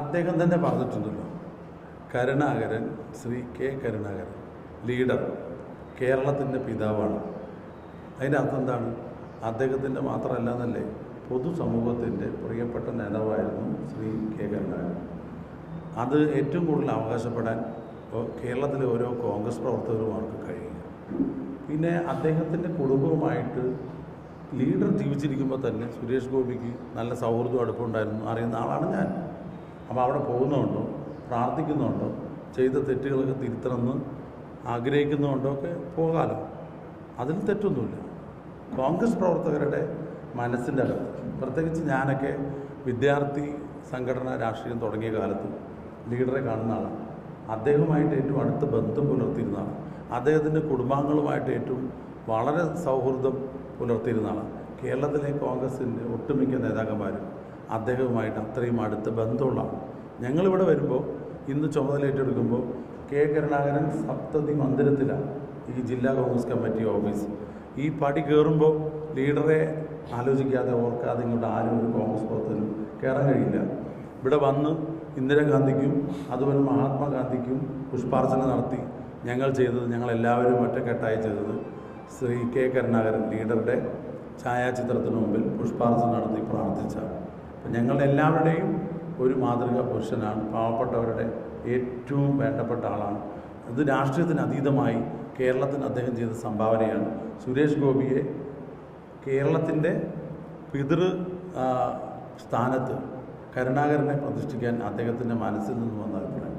അദ്ദേഹം തന്നെ പറഞ്ഞിട്ടുണ്ടല്ലോ. കരുണാകരൻ ശ്രീ കെ കരുണാകരൻ ലീഡർ കേരളത്തിന്റെ പിതാവാണ്. അതിന്റെ അർത്ഥം എന്താണ്? അദ്ദേഹത്തിന്റെ മാത്രമല്ല എന്നല്ലേ പൊതുസമൂഹത്തിന്റെ പ്രിയപ്പെട്ട നേതാവായിരുന്നു ശ്രീ കെ കരുണാകരൻ. അത് ഏറ്റവും കൂടുതൽ അവകാശപ്പെടാൻ കേരളത്തിലെ ഓരോ കോൺഗ്രസ് പ്രവർത്തകരുമാർക്ക് കഴിയില്ല പിന്നെ അദ്ദേഹത്തിന്റെ കുടുംബവുമായിട്ട് ലീഡർ ജീവിച്ചിരിക്കുമ്പോൾ തന്നെ സുരേഷ് ഗോപിക്ക് നല്ല സൗഹൃദവും അടുപ്പമുണ്ടായിരുന്നു അറിയുന്ന ആളാണ് ഞാൻ. അപ്പോൾ അവിടെ പോകുന്നുണ്ടോ? പ്രാർത്ഥിക്കുന്നുണ്ടോ? ചെയ്ത തെറ്റുകളൊക്കെ തിരുത്തണമെന്ന് ആഗ്രഹിക്കുന്നുണ്ടോ? ഒക്കെ പോകാലോ. അതിൽ തെറ്റൊന്നുമില്ല. കോൺഗ്രസ് പ്രവർത്തകരുടെ മനസ്സിന്റെ അകത്ത്. പ്രത്യേകിച്ച് ഞാനൊക്കെ വിദ്യാർത്ഥി സംഘടന രാഷ്ട്രീയം തുടങ്ങിയ കാലത്ത് ലീഡറെ കാണുന്ന ആളാണ്. അദ്ദേഹവുമായിട്ട് ഏറ്റവും അടുത്ത ബന്ധം പുലർത്തിയിരുന്ന ആളാണ്. അദ്ദേഹത്തിന്റെ കുടുംബാംഗങ്ങളുമായിട്ട് ഏറ്റവും വളരെ സൗഹൃദം പുലർത്തിയിരുന്ന ആളാണ്. കേരളത്തിലെ കോൺഗ്രസിന്റെ ഒട്ടുമിക്ക നേതാക്കന്മാരും അദ്ദേഹവുമായിട്ട് അത്രയും അടുത്ത ബന്ധമുള്ള ആളാണ് ഞങ്ങളിവിടെ വരുമ്പോൾ ഇന്ന് ചുമതല ഏറ്റെടുക്കുമ്പോൾ കെ കരുണാകരൻ സപ്തതി മന്ദിരത്തിലാണ് ഈ ജില്ലാ കോൺഗ്രസ് കമ്മിറ്റി ഓഫീസ്. ഈ പടി കയറുമ്പോൾ ലീഡറെ ആലോചിക്കാതെ ഓർക്കാതെ ഇങ്ങോട്ട് ആരും ഒരു കോൺഗ്രസ് പ്രവർത്തനം കയറാൻ കഴിയില്ല. ഇവിടെ വന്ന് ഇന്ദിരാഗാന്ധിക്കും അതുപോലെ മഹാത്മാഗാന്ധിക്കും പുഷ്പാർച്ചന നടത്തി ഞങ്ങൾ ചെയ്തത് ഞങ്ങളെല്ലാവരും ഒറ്റക്കെട്ടായി ചെയ്തത് ശ്രീ കെ കരുണാകരൻ ലീഡറുടെ ഛായാചിത്രത്തിന് മുമ്പിൽ പുഷ്പാർച്ചന നടത്തി പ്രാർത്ഥിച്ചാണ്. അപ്പം ഞങ്ങളുടെ എല്ലാവരുടെയും ഒരു മാതൃകാ പുരുഷനാണ് പാവപ്പെട്ടവരുടെ ഏറ്റവും വേണ്ടപ്പെട്ട ആളാണ്. ഇത് രാഷ്ട്രീയത്തിന് അതീതമായി കേരളത്തിന് അദ്ദേഹം ചെയ്ത സംഭാവനയാണ്. സുരേഷ് ഗോപിയെ കേരളത്തിന്റെ പിതൃ സ്ഥാനത്ത് കരുണാകരനെ പ്രതിഷ്ഠിക്കാൻ അദ്ദേഹത്തിന്റെ മനസ്സിൽ നിന്ന് വന്ന അഭിപ്രായം.